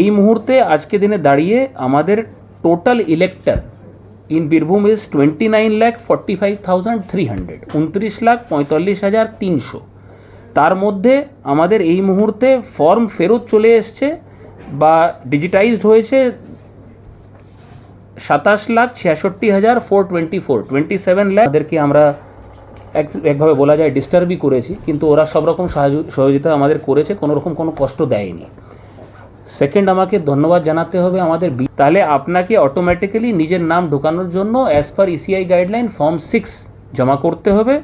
এই মুহূর্তে আজকে দিনে দাঁড়িয়ে আমাদের total elector in Birbhum is twenty nine lakh forty five thousand three hundred উনত্রিশ লাখ পঁয়তাল্লিশ হাজার তিনশো। তার মধ্যে আমাদের এই মুহূর্তে ফর্ম ফেরত চলে এসছে বা ডিজিটাইজড হয়েছে সাতাশ লাখ ছিয়াষট্টি হাজার four twenty four twenty seven lakh তাদেরকে আমরা এক, একভাবে বলা যায় ডিস্টার্বই করেছি, কিন্তু ওরা সব রকম সহযোগিতা আমাদের করেছে, কোনো রকম কোনো কষ্ট দেয়নি। সেকেন্ড আমাকে ধন্যবাদ জানাতে হবে আমাদের তাহলে আপনাকে অটোমেটিক্যালি নিজের নাম ঢোকানোর জন্য as per ECI guideline form six জমা করতে হবে।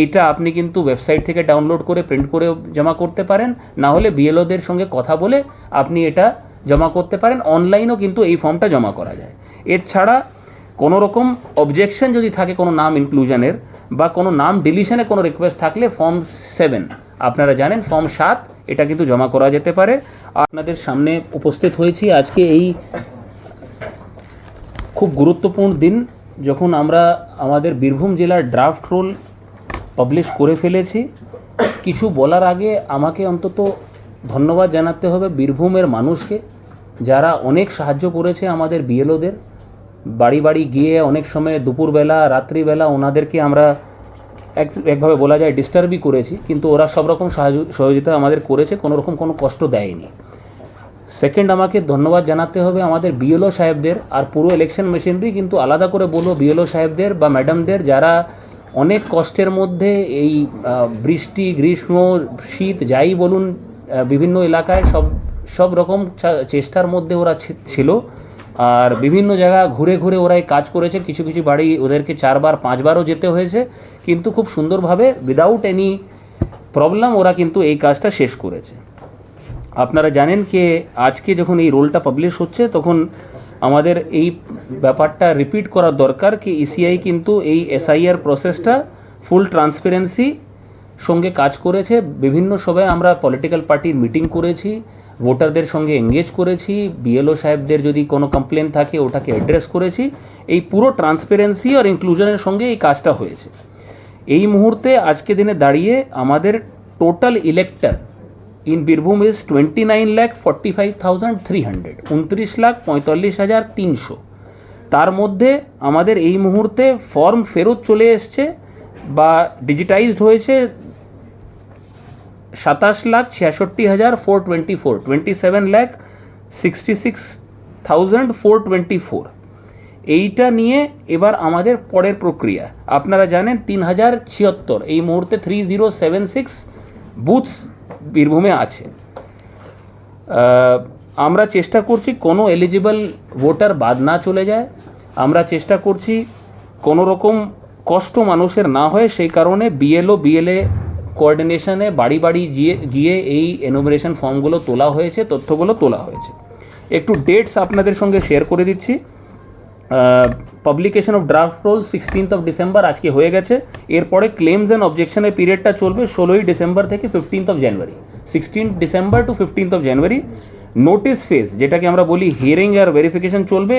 এইটা আপনি কিন্তু ওয়েবসাইট থেকে ডাউনলোড করে প্রিন্ট করে জমা করতে পারেন। না হলে বিএলওদের সঙ্গে কথা বলে আপনি এটা জমা করতে পারেন। অনলাইনেও কিন্তু এই ফর্মটা জমা করা যায়। এছাড়া কোনো রকম অবজেকশন যদি থাকে কোনো নাম ইনক্লুশনের বা কোনো নাম ডিলিশনে কোনো রিকোয়েস্ট থাকলে ফর্ম সেভেন আপনারা জানেন, ফর্ম সাত, এটা কিন্তু জমা করা যেতে পারে। আপনাদের সামনে উপস্থিত হয়েছি আজকে এই খুব গুরুত্বপূর্ণ দিন, যখন আমরা আমাদের বীরভূম জেলার ড্রাফট রোল পাবলিশ করে ফেলেছি। কিছু বলার আগে আমাকে অন্তত ধন্যবাদ জানাতে হবে বীরভূমের মানুষকে, যারা অনেক সাহায্য করেছে আমাদের বিএলওদের বাড়ি বাড়ি গিয়ে অনেক সময় দুপুরবেলা, রাত্রিবেলা ওনাদেরকে আমরা এক, একভাবে বলা যায় ডিস্টার্বই করেছি, কিন্তু ওরা সব রকম সহযোগিতা আমাদের করেছে, কোনো রকম কোনো কষ্ট দেয়নি। সেকেন্ড আমাকে ধন্যবাদ জানাতে হবে আমাদের বিএলও সাহেবদের, আর পুরো ইলেকশন মেশিনারি কিন্তু আলাদা করে বলব বিএলও সাহেবদের বা ম্যাডামদের যারা অনেক কষ্টের মধ্যে এই বৃষ্টি, গ্রীষ্ম, শীত, যাই বলুন বিভিন্ন এলাকায় সব সব রকম চেষ্টার মধ্যে ওরা ছিল। আর বিভিন্ন জায়গা ঘুরে ঘুরে ওরা এই কাজ করেছে কিছু কিছু বাড়ি ওদেরকে চারবার, পাঁচবারও যেতে হয়েছে। কিন্তু খুব সুন্দরভাবে উইদাউট এনি প্রবলেম ওরা কিন্তু এই কাজটা শেষ করেছে। আপনারা জানেন কি, আজকে যখন এই রোলটা পাবলিশ হচ্ছে, তখন আমাদের এই ব্যাপারটা রিপিট করার দরকার কি ইসিআই কিন্তু এই এসআইআর প্রসেসটা ফুল ট্রান্সপারেন্সি সঙ্গে কাজ করেছে। বিভিন্ন সময় আমরা পলিটিক্যাল পার্টির মিটিং করেছি ভোটারদের সঙ্গে এঙ্গেজ করেছি বিএলও সাহেবদের যদি কোনো কমপ্লেন থাকে ওটাকে অ্যাড্রেস করেছি। এই পুরো ট্রান্সপারেন্সি আর ইনক্লুশনের সঙ্গে এই কাজটা হয়েছে। এই মুহূর্তে আজকে দিনে দাঁড়িয়ে আমাদের total elector in Birbhum is twenty nine lakh forty five thousand three hundred উনত্রিশ লাখ পঁয়তাল্লিশ হাজার তিনশো। তার মধ্যে আমাদের এই মুহূর্তে ফর্ম ফেরত চলে এসছে বা ডিজিটাইজড হয়েছে সাতাশ লাখ ছিয়াষট্টি হাজার four twenty four twenty seven lakh sixty six thousand four twenty four এইটা নিয়ে এবার আমাদের পরের প্রক্রিয়া। আপনারা জানেন তিন হাজার ছিয়াত্তর, এই মুহূর্তে three zero seven six booths বীরভূমে আছে। আমরা চেষ্টা করছি কোনো এলিজিবল ভোটার বাদ না চলে যায়। আমরা চেষ্টা করছি কোনো রকম কষ্ট মানুষের না হয়, সেই কারণে বিএলও বিএলএ কোঅর্ডিনেশনে বাড়ি বাড়ি গিয়ে গিয়ে এই এনোমিনেশন ফর্মগুলো তোলা হয়েছে, তথ্যগুলো তোলা হয়েছে। একটু ডেটস আপনাদের সঙ্গে শেয়ার করে দিচ্ছি। Publication of draft roll sixteenth of December আজকে হয়ে গেছে। এরপরে ক্লেমস অ্যান্ড অবজেকশনের পিরিয়ডটা চলবে ষোলোই ডিসেম্বর থেকে fifteenth of January sixteenth December to fifteenth of January notice phase যেটাকে আমরা বলি হিয়ারিং আর ভেরিফিকেশন চলবে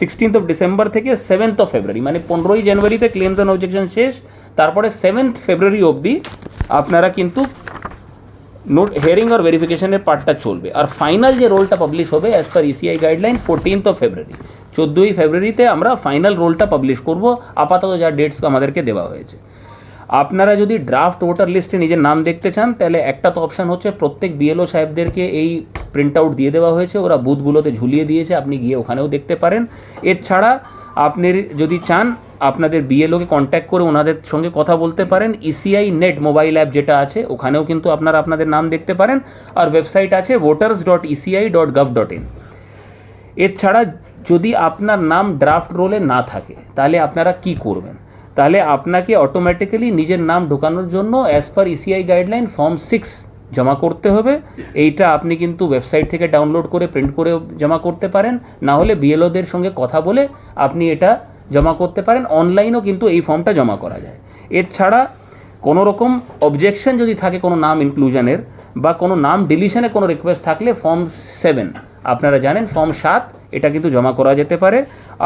সিক্সটিন্থ অফ ডিসেম্বর থেকে সেভেন্থ অফ ফেব্রুয়ারি মানে পনেরোই জানুয়ারিতে ক্লেমস অ্যান্ড অবজেকশন শেষ, তারপরে সেভেন্থ ফেব্রুয়ারি অবধি আপনারা কিন্তু নোট হেয়ারিং আর ভেরিফিকেশনের পার্টটা চলবে। আর ফাইনাল যে রোলটা পাবলিশ হবে as per ECI guideline fourteenth of February চোদ্দোই ফেব্রুয়ারিতে আমরা ফাইনাল রোলটা পাবলিশ করব। আপাতত যা ডেটস আমাদেরকে দেওয়া হয়েছে। আপনারা যদি ড্রাফট ভোটার লিস্টে নিজের নাম দেখতে চান, তাহলে একটা তো অপশান হচ্ছে প্রত্যেক বিএলও সাহেবদেরকে এই প্রিন্ট আউট দিয়ে দেওয়া হয়েছে। ওরা বুথগুলোতে ঝুলিয়ে দিয়েছে, আপনি গিয়ে ওখানেও দেখতে পারেন। এছাড়া আপনি যদি চান আপনাদের বিএলওকে কন্ট্যাক্ট করে ওনাদের সঙ্গে কথা বলতে পারেন। ইসিআই নেট মোবাইল অ্যাপ যেটা আছে, ওখানেও কিন্তু আপনারা আপনাদের নাম দেখতে পারেন। আর ওয়েবসাইট আছে voters dot ECI dot gov dot in এছাড়া যদি আপনার নাম ড্রাফট রোলে না থাকে, তাহলে আপনারা কি করবেন? তাহলে আপনাকে অটোমেটিক্যালি নিজের নাম ঢোকানোর জন্য as per ECI guideline form six জমা করতে হবে। এইটা আপনি কিন্তু ওয়েবসাইট থেকে ডাউনলোড করে প্রিন্ট করে জমা করতে পারেন। না হলে বিএলওদের সঙ্গে কথা বলে আপনি এটা জমা করতে পারেন অনলাইনও কিন্তু এই ফর্মটা জমা করা যায়। এছাড়া কোনো রকম অবজেকশন যদি থাকে কোনো নাম ইনক্লুশনের বা কোনো নাম ডিলিশনে কোনো রিকোয়েস্ট থাকলে ফর্ম সেভেন আপনারা জানেন ফর্ম সাত, এটা কিন্তু জমা করা যেতে পারে।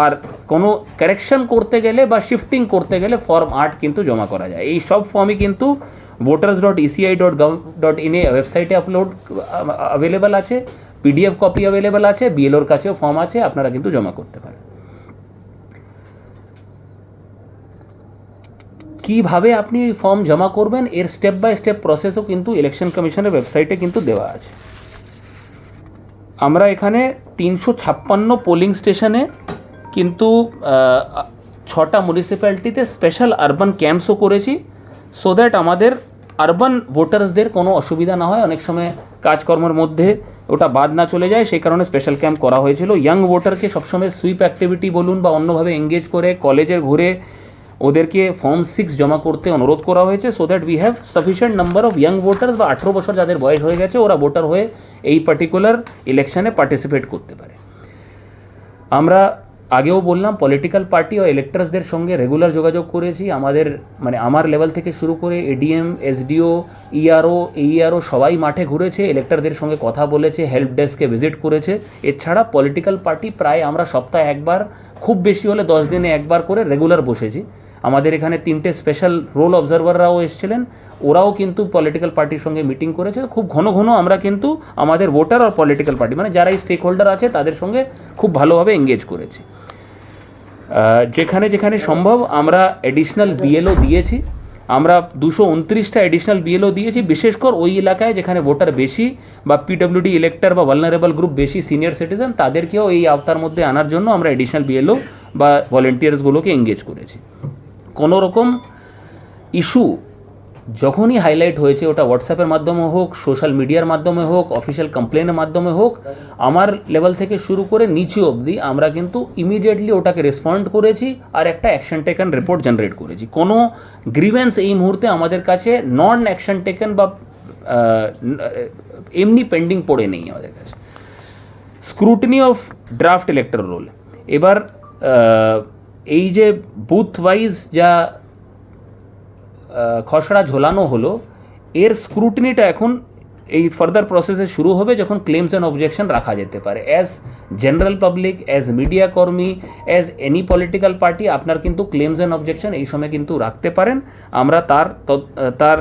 আর কোনো কারেকশন করতে গেলে বা শিফটিং করতে গেলে ফর্ম আট কিন্তু জমা করা যায়। এই সব ফর্মই কিন্তু voters dot ECI dot gov dot in এ ওয়েবসাইটে আপলোড অ্যাভেলেবেল আছে পিডিএফ কপি অ্যাভেলেবেল আছে বিএলওর কাছেও ফর্ম আছে, আপনারা কিন্তু জমা করতে পারেন। কীভাবে আপনি ফর্ম জমা করবেন, এর স্টেপ বাই স্টেপ প্রসেসও কিন্তু ইলেকশন কমিশনের ওয়েবসাইটে কিন্তু দেওয়া আছে। আমরা এখানে তিনশো ছাপ্পান্ন পোলিং স্টেশনে কিন্তু ছটা মিউনিসিপ্যালিটিতে স্পেশাল আরবান ক্যাম্পসও করেছি সো দ্যাট আমাদের আরবান ভোটার্সদের কোনো অসুবিধা না হয়। অনেক সময় কাজকর্মের মধ্যে ওটা বাদ না চলে যায়, সেই কারণে স্পেশাল ক্যাম্প করা হয়েছিল। ইয়াং ভোটারকে সবসময় সুইপ অ্যাক্টিভিটি বলুন বা অন্যভাবে এঙ্গেজ করে কলেজের ঘুরে ওদেরকে ফর্ম সিক্স জমা করতে অনুরোধ করা হয়েছে so that we have sufficient number of young voters বা আঠেরো বছর যাদের বয়স হয়ে গেছে, ওরা ভোটার হয়ে এই পার্টিকুলার ইলেকশনে পার্টিসিপেট করতে পারে। আমরা আগেও বললাম পলিটিক্যাল পার্টি ও ইলেক্টার্সদের সঙ্গে রেগুলার যোগাযোগ করেছি। আমাদের মানে আমার লেভেল থেকে শুরু করে এডিএম এসডিও ইআরও এইআরও সবাই মাঠে ঘুরেছে ইলেক্টারদের সঙ্গে কথা বলেছে হেল্প ডেস্কে ভিজিট করেছে। এছাড়া পলিটিক্যাল পার্টি প্রায় আমরা সপ্তাহে একবার, খুব বেশি হলে দশ দিনে একবার করে রেগুলার বসেছি। আমাদের এখানে তিনটে স্পেশাল রোল অবজারভাররাও এসেছিলেন। ওরাও কিন্তু পলিটিক্যাল পার্টির সঙ্গে মিটিং করেছে। খুব ঘন ঘন আমরা কিন্তু আমাদের ভোটার আর পলিটিক্যাল পার্টি মানে যারা এই স্টেক হোল্ডার আছে, তাদের সঙ্গে খুব ভালোভাবে এঙ্গেজ করেছি। যেখানে যেখানে সম্ভব আমরা এডিশনাল বিএলও দিয়েছি। আমরা দুশো উনত্রিশটা এডিশনাল বিএলও দিয়েছি। বিশেষ করে ওই এলাকায় যেখানে ভোটার বেশি বা পিডব্লিউডি ইলেক্টার বা ভালনারেবল গ্রুপ বেশি সিনিয়র সিটিজেন তাদেরকেও এই আওতার মধ্যে আনার জন্য আমরা এডিশনাল বিএলও বা ভলেন্টিয়ার্সগুলোকে এঙ্গেজ করেছি। কোনো রকম ইস্যু যখনই হাইলাইট হয়েছে, ওটা হোয়াটসঅ্যাপের মাধ্যমে হোক সোশ্যাল মিডিয়ার মাধ্যমে হোক অফিসিয়াল কমপ্লেনের মাধ্যমে হোক, আমার লেভেল থেকে শুরু করে নিচে অবধি আমরা কিন্তু ইমিডিয়েটলি ওটাকে রেসপন্ড করেছি আর একটা অ্যাকশন টেকেন রিপোর্ট জেনারেট করেছি। কোনো গ্রিভেন্স এই মুহূর্তে আমাদের কাছে নন অ্যাকশন টেকেন বা এমনি পেন্ডিং পড়ে নেই আমাদের কাছে। Scrutiny of draft elector roll এবার এই যে বুথ ওয়াইজ যা খসড়া ঝোলানো হলো, এর স্ক্রুটিনিটা এখন এই ফার্দার প্রসেসে শুরু হবে যখন ক্লেমস অ্যান্ড অবজেকশন রাখা যেতে পারে। As general public as media কর্মী অ্যাজ এনি পলিটিক্যাল পার্টি আপনার কিন্তু ক্লেমস অ্যান্ড অবজেকশন এই সময় কিন্তু রাখতে পারেন। আমরা তার তার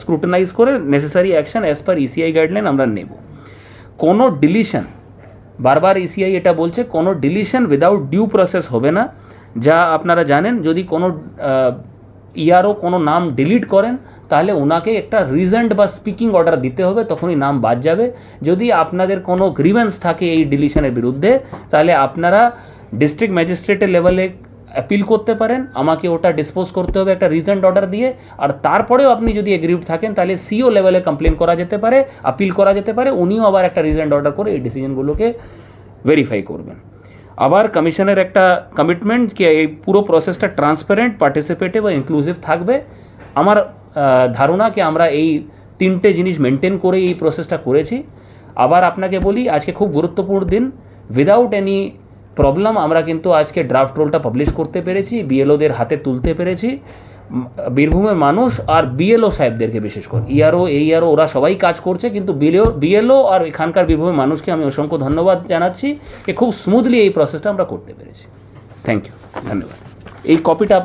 স্ক্রুটিনাইজ করে necessary action as per ECI guideline আমরা নেব। কোনো ডিলিশন বারবার ইসিআই এটা বলছে, কোনো ডিলিশন উইদাউট ডিউ প্রসেস হবে না। যা আপনারা জানেন, যদি কোনো ইয়ারও কোনো নাম ডিলিট করেন, তাহলে ওনাকে একটা রিজেন্ট বা স্পিকিং অর্ডার দিতে হবে, তখনই নাম বাদ যাবে। যদি আপনাদের কোনো গ্রিভেন্স থাকে এই ডিলিশনের বিরুদ্ধে, তাহলে আপনারা ডিস্ট্রিক্ট ম্যাজিস্ট্রেটের লেভেলে অ্যাপিল করতে পারেন। আমাকে ওটা ডিসপোজ করতে হবে একটা রিজেন্ট অর্ডার দিয়ে। আর তারপরেও আপনি যদি এগ্রিভ থাকেন, তাহলে সিও লেভেলে কমপ্লেন করা যেতে পারে আপিল করা যেতে পারে। উনিও আবার একটা রিজেন্ট অর্ডার করে এই ডিসিশনগুলোকে ভেরিফাই করবেন। আবার কমিশনের একটা কমিটমেন্ট কি এই পুরো প্রসেসটা ট্রান্সপারেন্ট পার্টিসিপেটিভ ও ইনক্লুসিভ থাকবে। আমার ধারণা কি আমরা এই তিনটে জিনিস মেনটেন করে এই প্রসেসটা করেছি। আবার আপনাকে বলি, আজকে খুব গুরুত্বপূর্ণ দিন। উইদাউট এনি প্রবলেম আমরা কিন্তু আজকে ড্রাফট রোলটা পাবলিশ করতে পেরেছি বিএলওদের হাতে তুলতে পেরেছি। বীরভূমের মানুষ আর বিএলও সাহেবদেরকে বিশেষ করে। ইয়ারও এই আরও ওরা সবাই কাজ করছে, কিন্তু বিএলও বিএলও আর এখানকার বীরভূমের মানুষকে আমি অসংখ্য ধন্যবাদ জানাচ্ছি। যে খুব স্মুথলি এই প্রসেসটা আমরা করতে পেরেছি। থ্যাংক ইউ ধন্যবাদ। এই কপিটা